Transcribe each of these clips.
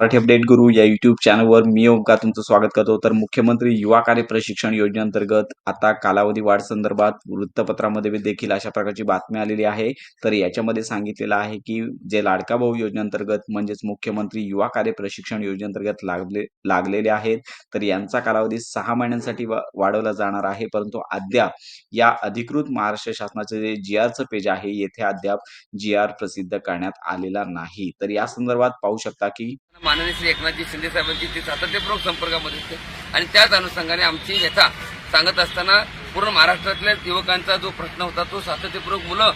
Marathi update गुरु या YouTube चॅनलवर मी ओमका तुमचं स्वागत करतो. तर मुख्यमंत्री युवा कार्य प्रशिक्षण योजनेअंतर्गत आता कालावधी वाढ संदर्भात वृत्तपत्रामध्ये देखील अशा प्रकारची बातमी आलेली आहे. तर याच्यामध्ये सांगितलेलं आहे की जे लाडका भाऊ योजनेअंतर्गत म्हणजेच मुख्यमंत्री युवा कार्य प्रशिक्षण योजनेअंतर्गत लागले लागलेले आहेत. तर यांचा कालावधी सहा महिन्यांसाठी वाढवला जाणार आहे. परंतु अद्याप या अधिकृत महाराष्ट्र शासनाचे जे जी आरचं पेज आहे येथे अद्याप जी आर प्रसिद्ध करण्यात आलेला नाही. तर या संदर्भात पाहू शकता की माननीय श्री एकनाथजी शिंदे साहेबांची ते सातत्यपूर्वक संपर्कामध्ये होते आणि त्याच अनुषंगाने आमची व्यथा सांगत असताना पूर्ण महाराष्ट्रातल्या युवकांचा जो प्रश्न होता तो सातत्यपूर्वक मुलं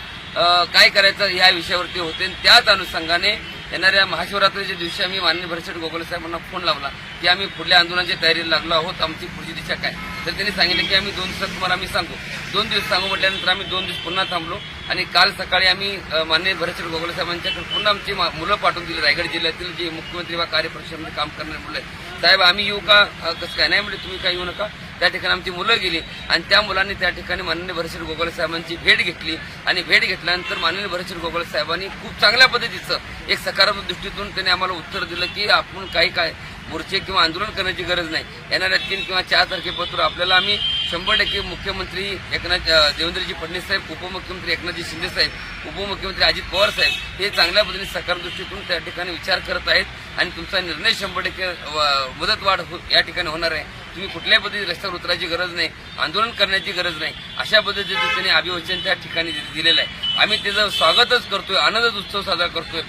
काय करायचं या विषयावरती होते. आणि त्याच अनुषंगाने येणाऱ्या महाशिवरात्रीच्या दिवशी आम्ही माननीय भरसेठ गोगोले साहेबांना फोन लावला की आम्ही पुढल्या आंदोलनाची तयारीला लागलो आहोत. आमची पुढची दिशा काय? तर त्यांनी सांगितलं की आम्ही दोन दिवसात तुम्हाला आम्ही सांगू. दोन दिवस सांगू म्हटल्यानंतर आम्ही दोन दिवस पुन्हा थांबलो आणि काल सकाळी आम्ही माननीय भरसेठ गोगोले साहेबांच्याकडे पुन्हा आमची मा- मुलं पाठवून दिली. रायगड जिल्ह्यातील जे मुख्यमंत्री वा कार्यपरिषदेमध्ये काम करणारे मुलं आहेत. साहेब आम्ही येऊ का? कसं काय? नाही म्हणजे तुम्ही काय येऊ नका? त्या ठिकाणी आमची मुलं गेली आणि त्या मुलांनी त्या ठिकाणी माननीय भरशीर गोगोले साहेबांची भेट घेतली. आणि भेट घेतल्यानंतर माननीय भरशीर गोगोले साहेबांनी खूप चांगल्या पद्धतीचं एक सकारात्मक दृष्टीतून त्यांनी आम्हाला उत्तर दिलं की आपण काही काय मोर्चे किंवा आंदोलन करण्याची गरज नाही. येणाऱ्या तीन किंवा चार तारखेपासून आपल्याला आम्ही शंभर टक्के मुख्यमंत्री एकनाथ देवेंद्रजी फडणवीस साहेब उपमुख्यमंत्री एकनाथजी शिंदे साहेब उपमुख्यमंत्री अजित पवार साहेब हे चांगल्या पद्धतीने सकार दृष्टीतून त्या ठिकाणी विचार करत आहेत. आणि तुमचा निर्णय शंभर टक्के व- मुदतवाढ हो- या ठिकाणी होणार आहे. तुम्ही कुठल्याही पद्धतीने रस्त्यावर उतरायची गरज नाही आंदोलन करण्याची गरज नाही. अशा पद्धतीचं त्यांनी अभिवचन त्या ठिकाणी दिलेलं आहे. आम्ही त्याचं स्वागतच करतोय आनंदच उत्सव साजरा करतोय.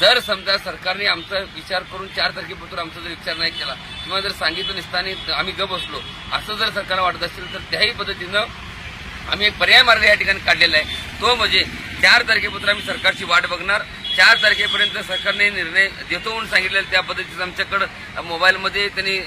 जर समजा सरकारने आमचा विचार करून चार तारखेपासून आमचा जर विचार नाही केला किंवा जर सांगितलं नसताना आम्ही गप बसलो. असं जर सरकारला वाटत असेल तर त्याही पद्धतीनं आम्ही एक पर्याय मार्ग या ठिकाणी काढलेला आहे. तो म्हणजे चार तारखेपासून आम्ही सरकारची वाट बघणार. चार तारखेपर्यंत सरकारने निर्णय देतो म्हणून सांगितलेलं त्या पद्धतीचं आमच्याकडं मोबाईलमध्ये त्यांनी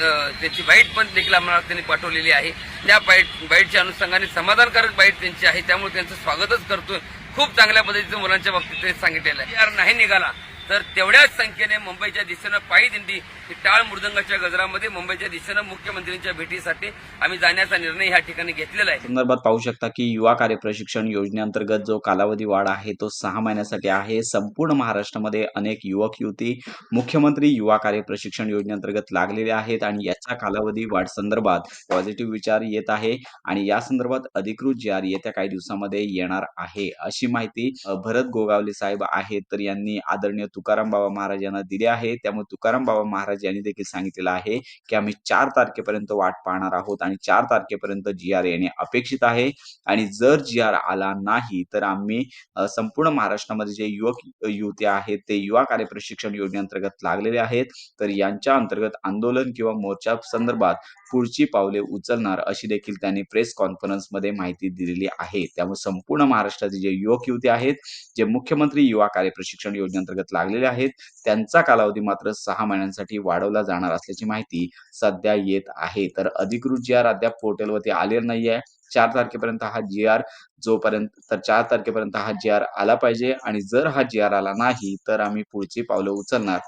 त्याची बाईट पण देखील आम्हाला त्यांनी पाठवलेली आहे. त्या बाईट बाईटच्या अनुषंगाने समाधानकारक बाईट त्यांची आहे. त्यामुळे त्यांचं स्वागतच करतोय. खूप चांगल्या पद्धतीचं मुलांच्या बाबतीत त्यांनी सांगितलेलं आहे. यार नाही निघाला. तर तेवढ्याच संख्येने मुंबईच्या दिशेनं पायी दिंडी ही टाळ मृदंगाच्या गजरामध्ये मुंबईच्या दिशेनं मुख्यमंत्र्यांच्या भेटीसाठी आम्ही जाण्याचा निर्णय या ठिकाणी घेतलेला आहे. संदर्भात पाहू शकता की युवा कार्य प्रशिक्षण योजनेअंतर्गत जो कालावधी वाढ आहे तो सहा महिन्यासाठी आहे. संपूर्ण महाराष्ट्रामध्ये अनेक युवक युवती मुख्यमंत्री युवा कार्य प्रशिक्षण योजनेअंतर्गत लागलेले आहेत आणि याचा कालावधी वाढ संदर्भात पॉझिटिव्ह विचार येत आहे आणि या संदर्भात अधिकृत जी आर येत्या काही दिवसामध्ये येणार आहे. अशी माहिती भरत गोगावले साहेब आहेत. तर यांनी आदरणीय तुकाराम बाबा महाराज यांना दिले आहे. त्यामुळे तुकाराम बाबा महाराज यांनी देखील सांगितलेलं आहे की आम्ही चार तारखेपर्यंत वाट पाहणार आहोत आणि चार तारखेपर्यंत जी आर येणे अपेक्षित आहे. आणि जर जी आर आला नाही तर आम्ही संपूर्ण महाराष्ट्रामध्ये जे युवक युवती आहेत ते युवा कार्य प्रशिक्षण योजनेअंतर्गत लागलेले आहेत. तर यांच्या अंतर्गत आंदोलन किंवा मोर्चा संदर्भात पुढची पावले उचलणार अशी देखील त्यांनी प्रेस कॉन्फरन्समध्ये माहिती दिलेली आहे. त्यामुळे संपूर्ण महाराष्ट्राचे जे युवक युवती आहेत जे मुख्यमंत्री युवा कार्य प्रशिक्षण योजनेअंतर्गत लागलेले आहेत. त्यांचा कालावधी मात्र सहा महिन्यांसाठी वाढवला जाणार असल्याची माहिती सध्या येत आहे. तर अधिकृत जी आर अद्याप पोर्टलवरती आलेला नाहीये. चार तारखेपर्यंत हा जी आर जोपर्यंत तर चार तारखेपर्यंत हा जी आर आला पाहिजे. आणि जर हा जी आर आला नाही तर आम्ही पुढची पावलं उचलणार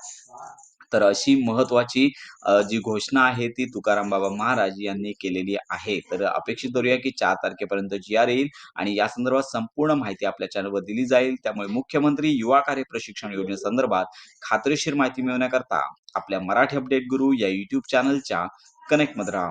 तर अशी महत्वाची जी घोषणा आहे ती तुकाराम बाबा महाराज यांनी केलेली आहे. तर अपेक्षित धरूया की चार तारखेपर्यंत जी आर येईल आणि या संदर्भात संपूर्ण माहिती आपल्या चॅनलवर दिली जाईल. त्यामुळे मुख्यमंत्री युवा कार्य प्रशिक्षण योजनेसंदर्भात खात्रीशीर माहिती मिळवण्याकरता आपल्या मराठी अपडेट गुरु या युट्यूब चॅनलच्या कनेक्ट राहा